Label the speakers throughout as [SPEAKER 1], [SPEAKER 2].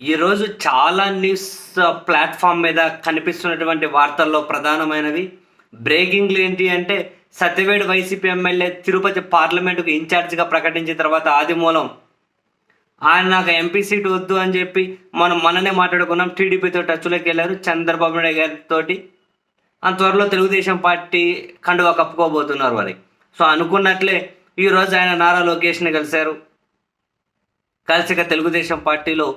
[SPEAKER 1] ఈరోజు చాలా news platform మీద కనిపిస్తున్నటువంటి వార్తల్లో ప్రధానమైనవి. బ్రేకింగ్లు ఏంటి అంటే సత్యవేడు వైసీపీ ఎమ్మెల్యే తిరుపతి పార్లమెంటుకు ఇన్ఛార్జిగా ప్రకటించిన తర్వాత ఆదిమూలం ఆయన నాకు ఎంపీ సీట్ వద్దు అని చెప్పి మనం మననే మాట్లాడుకున్నాం. టీడీపీతో టచ్లోకి వెళ్ళారు చంద్రబాబు నాయుడు గారితో అంత త్వరలో తెలుగుదేశం పార్టీ కండువా కప్పుకోబోతున్నారు వారి సో అనుకున్నట్లే ఈరోజు ఆయన నారా లోకేష్ని కలిశారు. కలిసిక తెలుగుదేశం పార్టీలో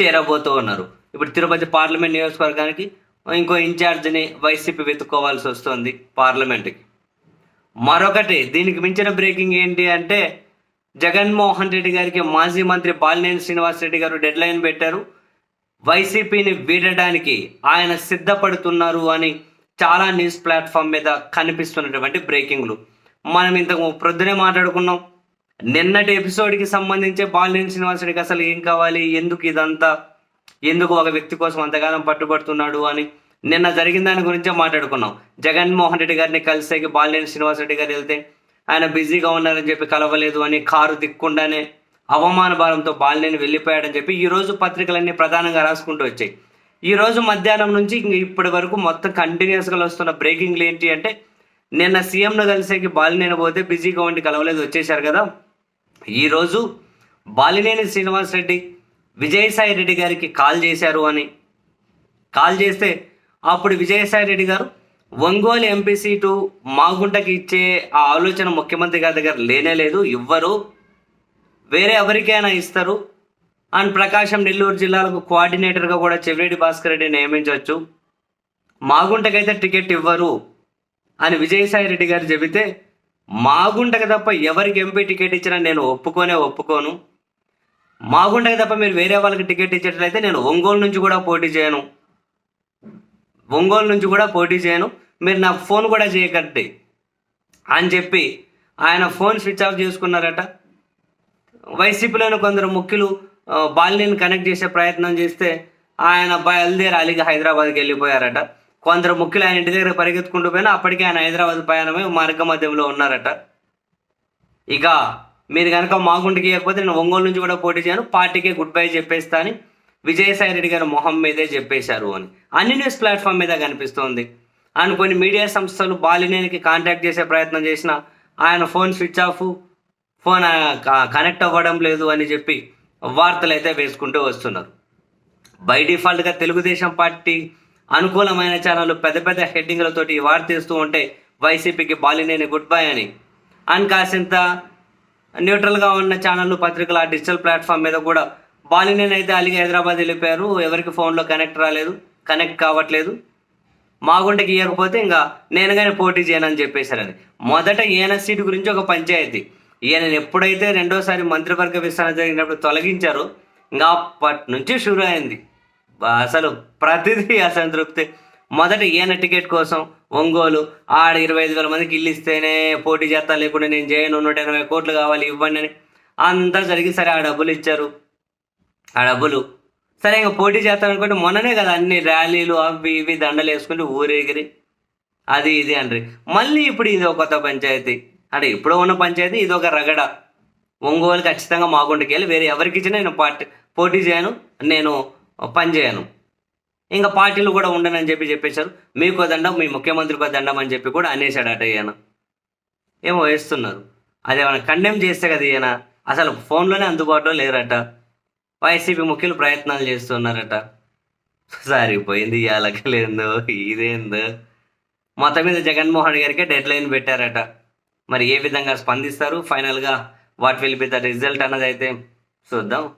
[SPEAKER 1] చేరబోతూ ఉన్నారు. ఇప్పుడు తిరుపతి పార్లమెంట్ నియోజకవర్గానికి ఇంకో ఇన్ఛార్జిని వైసీపీ వెతుక్కోవాల్సి వస్తుంది పార్లమెంట్కి. మరొకటి దీనికి మించిన బ్రేకింగ్ ఏంటి అంటే జగన్మోహన్ రెడ్డి గారికి మాజీ మంత్రి బాలినేని శ్రీనివాస్ రెడ్డి గారు డెడ్లైన్ పెట్టారు. వైసీపీని వీడడానికి ఆయన సిద్ధపడుతున్నారు అని చాలా న్యూస్ ప్లాట్ఫామ్ మీద కనిపిస్తున్నటువంటి బ్రేకింగ్లు. మనం ఇంతకు ప్రొద్దునే మాట్లాడుకున్నాం. నిన్నటి ఎపిసోడ్కి సంబంధించి బాలినేని శ్రీనివాసుడికి అసలు ఏం కావాలి? ఎందుకు ఇదంతా? ఎందుకు ఒక వ్యక్తి కోసం అంతగానం పట్టుబడుతున్నాడు అని నిన్న జరిగిన దాని గురించే మాట్లాడుకున్నాం. జగన్మోహన్ రెడ్డి గారిని కలిసేకి బాలినేని శ్రీనివాస్ రెడ్డి గారు వెళ్తే ఆయన బిజీగా ఉన్నారని చెప్పి కలవలేదు అని కారు దిక్కుండానే అవమాన భారంతో బాలినేని వెళ్ళిపోయాడని చెప్పి ఈ రోజు పత్రికలన్నీ ప్రధానంగా రాసుకుంటూ వచ్చాయి. ఈ రోజు మధ్యాహ్నం నుంచి ఇంక ఇప్పటి వరకు మొత్తం కంటిన్యూస్గా వస్తున్న బ్రేకింగ్లు ఏంటి అంటే నిన్న సీఎంను కలిసేకి బాలినేని పోతే బిజీగా ఉండి కలవలేదు వచ్చేశారు కదా. ఈరోజు బాలినేని శ్రీనివాస్ రెడ్డి విజయసాయి రెడ్డి గారికి కాల్ చేశారు అని. కాల్ చేస్తే అప్పుడు విజయసాయి రెడ్డి గారు ఒంగోలు ఎంపీ సీటు మాగుంటకి ఇచ్చే ఆ ఆలోచన ముఖ్యమంత్రి గారి దగ్గర లేనే లేదు ఇవ్వరు వేరే ఎవరికైనా ఇస్తారు. అండ్ ప్రకాశం నెల్లూరు జిల్లాలకు కోఆర్డినేటర్గా కూడా చెవిరెడ్డి భాస్కర్ రెడ్డి నియమించవచ్చు. మాగుంటకైతే టికెట్ ఇవ్వరు. అని విజయసాయి రెడ్డి గారు చెబితే మాగుండక తప్ప ఎవరికి ఎంపీ టికెట్ ఇచ్చినా నేను ఒప్పుకోనే ఒప్పుకోను. మాగుండక తప్ప మీరు వేరే వాళ్ళకి టికెట్ ఇచ్చేట్లయితే నేను ఒంగోలు నుంచి కూడా పోటీ చేయను. ఒంగోలు నుంచి కూడా పోటీ చేయను. మీరు నాకు ఫోన్ కూడా చేయకండి అని చెప్పి ఆయన ఫోన్ స్విచ్ ఆఫ్ చేసుకున్నారట. వైసీపీలోని కొందరు ముఖ్యులు ఆ, కనెక్ట్ చేసే ప్రయత్నం చేస్తే ఆయన బయలుదేరి అలిగి హైదరాబాద్కి వెళ్ళిపోయారట. కొందరు ముఖ్యులు ఆయన ఇంటి దగ్గర పరిగెత్తుకుంటూ పోయినా అప్పటికే ఆయన హైదరాబాద్ ప్రయాణమై మార్గ మధ్యంలో ఉన్నారట. ఇక మీరు కనుక మాగుంటికి ఇవ్వకపోతే నేను ఒంగోలు నుంచి కూడా పోటీ చేయను. పార్టీకే గుడ్ బై చెప్పేస్తా అని విజయసాయి రెడ్డి గారు మొహం మీదే చెప్పేశారు అని. అన్ని న్యూస్ ప్లాట్ఫామ్ మీద కనిపిస్తోంది. అండ్ కొన్ని మీడియా సంస్థలు బాలినేనికి కాంటాక్ట్ చేసే ప్రయత్నం చేసిన ఆయన ఫోన్ స్విచ్ ఆఫ్ ఫోన్ క- కనెక్ట్ అవ్వడం లేదు అని చెప్పి వార్తలు అయితే వేసుకుంటూ వస్తున్నారు. బై డిఫాల్ట్గా తెలుగుదేశం పార్టీ అనుకూలమైన ఛానళ్ళు పెద్ద పెద్ద హెడ్డింగ్లతోటి వార్త ఇస్తూ ఉంటే వైసీపీకి బాలినేని గుడ్ బై అని. అండ్ కాసింత న్యూట్రల్గా ఉన్న ఛానళ్ళు పత్రికలు ఆ డిజిటల్ ప్లాట్ఫామ్ మీద కూడా బాలినేని అయితే అలిగి హైదరాబాద్ వెళ్ళిపోయారు. ఎవరికి ఫోన్లో కనెక్ట్ రాలేదు కనెక్ట్ కావట్లేదు. మాగుంటకి ఇవ్వకపోతే ఇంకా నేను కానీ పోటీ చేయనని చెప్పేశారని. మొదట ఈయన సీటు గురించి ఒక పంచాయతీ. ఈయన ఎప్పుడైతే రెండోసారి మంత్రివర్గ విస్తరణ జరిగినప్పుడు తొలగించారో ఇంకా అప్పటి నుంచి షురు అయింది. అసలు ప్రతిదీ అసంతృప్తి మొదట ఈయన టికెట్ కోసం ఒంగోలు ఆడ ఇరవై ఐదు వేల మందికి ఇల్లు ఇస్తేనే పోటీ చేస్తా లేకుండా నేను చేయను నూట ఎనభై కోట్లు కావాలి ఇవ్వండి అని. అంతా జరిగి సరే ఆ డబ్బులు ఇచ్చారు. ఆ డబ్బులు. సరే ఇంకా పోటీ చేస్తారనుకుంటే మొన్ననే కదా అన్ని ర్యాలీలు అవి ఇవి దండలు వేసుకుంటూ ఊరేగిరి. అది ఇది అండ్రి. మళ్ళీ ఇప్పుడు ఇది ఒక కొత్త పంచాయతీ. అంటే ఇప్పుడు ఉన్న పంచాయతీ ఇది ఒక రగడ. ఒంగోలు ఖచ్చితంగా మాగుంటకి వెళ్ళి వేరే ఎవరికి ఇచ్చినా నేను పార్టీ పోటీ చేయను. నేను పని చేయను. ఇంకా పార్టీలు కూడా ఉండనని చెప్పి చెప్పేశారు. మీకు దండం మీ ముఖ్యమంత్రికి దండం అని చెప్పి కూడా అనేసాడట ఈయన. ఏమో వేస్తున్నారు. అదేమైనా కండెమ్ చేస్తే కదా ఈయన. అసలు ఫోన్లోనే అందుబాటులో లేరట. వైసీపీ ముఖ్యులు ప్రయత్నాలు చేస్తున్నారట. సరిపోయింది ఇలాగలేందో ఇదేందో. మొత్తం మీద జగన్మోహన్ గారికి డెడ్ లైన్ పెట్టారట. మరి ఏ విధంగా స్పందిస్తారు? ఫైనల్గా what will be the result అన్నది అయితే చూద్దాం.